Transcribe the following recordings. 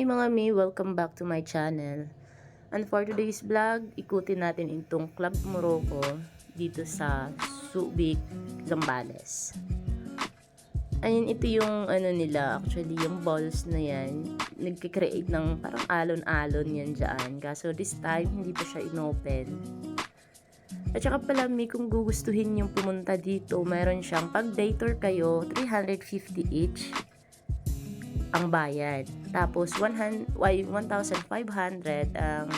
Hi mga mi, welcome back to my channel. And for today's vlog, ikutin natin itong Club Morocco dito sa Subic, Zambales. Ayun, ito yung ano nila, actually yung balls na yan, nagkikreate ng parang alon-alon yan dyan. Kaso this time, hindi pa siya inopen. At saka pala, may kung gugustuhin yung pumunta dito, mayroon siyang pag day tour kayo, 350 each ang bayad. Tapos 100 why, 1,500 ang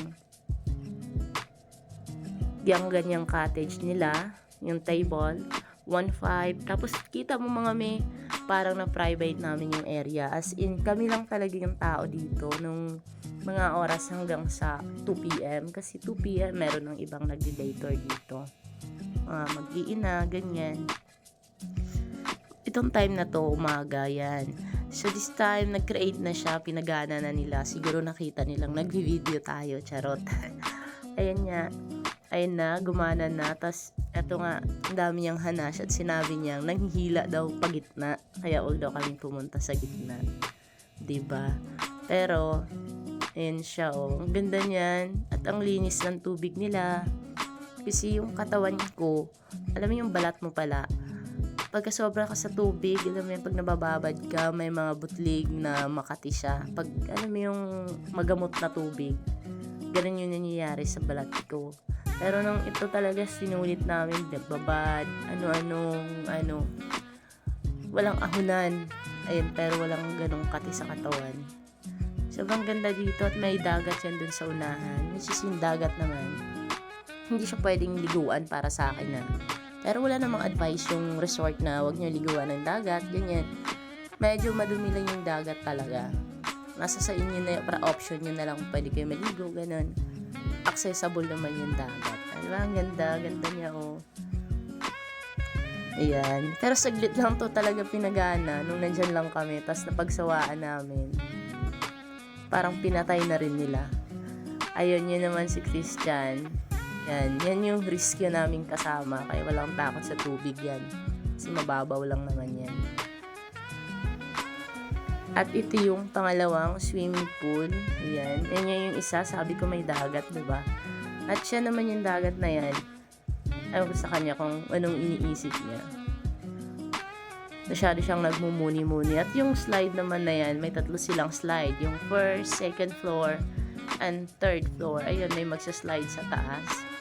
yung ganyang cottage nila, yung table, 1,500. Tapos kita mo mga may parang na private namin yung area. As in, kami lang talaga yung tao dito nung mga oras hanggang sa 2 p.m. Kasi 2 p.m. meron ng ibang nagdi-day tour dito. Mga mag-iina, ganyan. Itong time na to, umaga yan. So this time, nag-create na siya, pinagana na nila. Siguro nakita nilang nag-video tayo, charot. Ayan nga, ayun na, gumana na. Tapos, eto nga, ang dami niyang hanash at sinabi niyang nanghihila daw pagitna. Kaya huwag daw kami pumunta sa gitna. ba? Pero, ayan siya, oh. Ang ganda niyan. At ang linis ng tubig nila. Kasi yung katawan ko, alam mo yung balat mo pala, pagka sobra ka sa tubig, alam mo yung pag nabababad ka, may mga butlig na makati siya. Pag, alam mo yung magamot na tubig, ganun yung nangyayari sa balat ko. Pero nung ito talaga sinulit namin, nagbabad, ano-anong, ano, walang ahunan. Ayun, pero walang ganong kati sa katawan. Sobrang ganda dito at may dagat yan dun sa unahan. Which is yung dagat naman. Hindi siya pwedeng liguan para sa akin na. Pero wala namang advice yung resort na wag niyo liguan ng dagat, ganyan. Medyo madumi lang yung dagat talaga. Nasa sa inyo na para option nyo na lang pwede kayo maligo, ganun. Accessible naman yung dagat. Ano ba, ang ganda, ganda niya, oh. Ayan. Pero saglit lang to talaga pinagana nung nandyan lang kami. Tapos napagsawaan namin. Parang pinatay na rin nila. Ayun, yun naman si Christian. Yan, yan yung rescue namin kasama. Kaya walang takot sa tubig yan. Kasi mababaw lang naman yan. At ito yung pangalawang swimming pool. Ayan. Yan yung isa. Sabi ko may dagat, ba? At siya naman yung dagat na yan. Ayaw ko sa kanya kung anong iniisip niya. Masyado siyang nagmumuni-muni. At yung slide naman na yan, may tatlo silang slide. Yung first, second floor, and third floor. Ayun, may magsa-slide sa taas.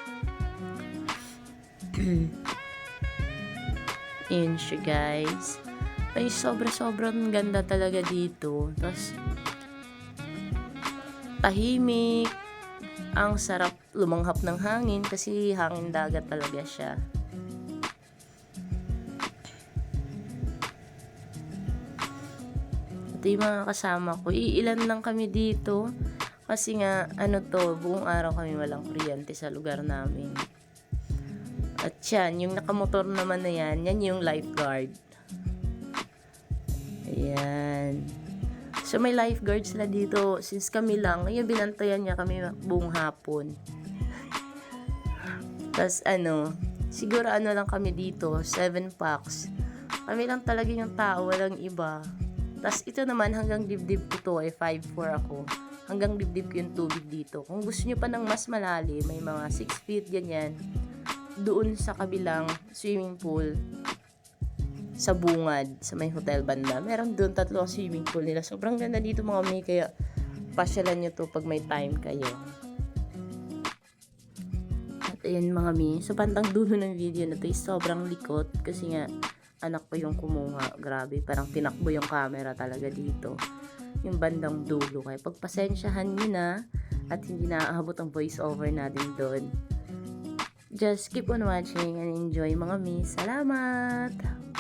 Yun siya, guys. Ay, sobra-sobrang ganda talaga dito. Tapos, tahimik. Ang sarap lumanghap ng hangin kasi hangin dagat talaga siya. Ito yung mga kasama ko. Iilan lang kami dito. Kasi nga, ano to, buong araw kami walang kuryente sa lugar namin. At yan, yung nakamotor naman na yan, yan yung lifeguard. Ayan. So may lifeguard sila dito. Since kami lang, ngayon binantayan niya kami buong hapon. Tapos ano, siguro ano lang kami dito, 7 packs. Kami lang talaga yung tao, walang iba. Tapos ito naman hanggang dibdib ko to ay 5'4 ako. Hanggang dibdib ko yung tubig dito. Kung gusto niyo pa ng mas malalim, may mga 6 feet ganyan. Doon sa kabilang swimming pool sa bungad, sa may hotel banda. Meron doon tatlo ang swimming pool nila. Sobrang ganda dito mga may, kaya pasyalan nyo to pag may time kayo. At ayan mga mi, so bandang dulo ng video na to is sobrang likot kasi nga anak ko yung kumuha. Grabe, parang tinakbo yung camera talaga dito. Yung bandang dulo. Kaya pagpasensyahan nyo na at hindi naaabot ang voice over natin doon. Just keep on watching and enjoy mga mi. Salamat!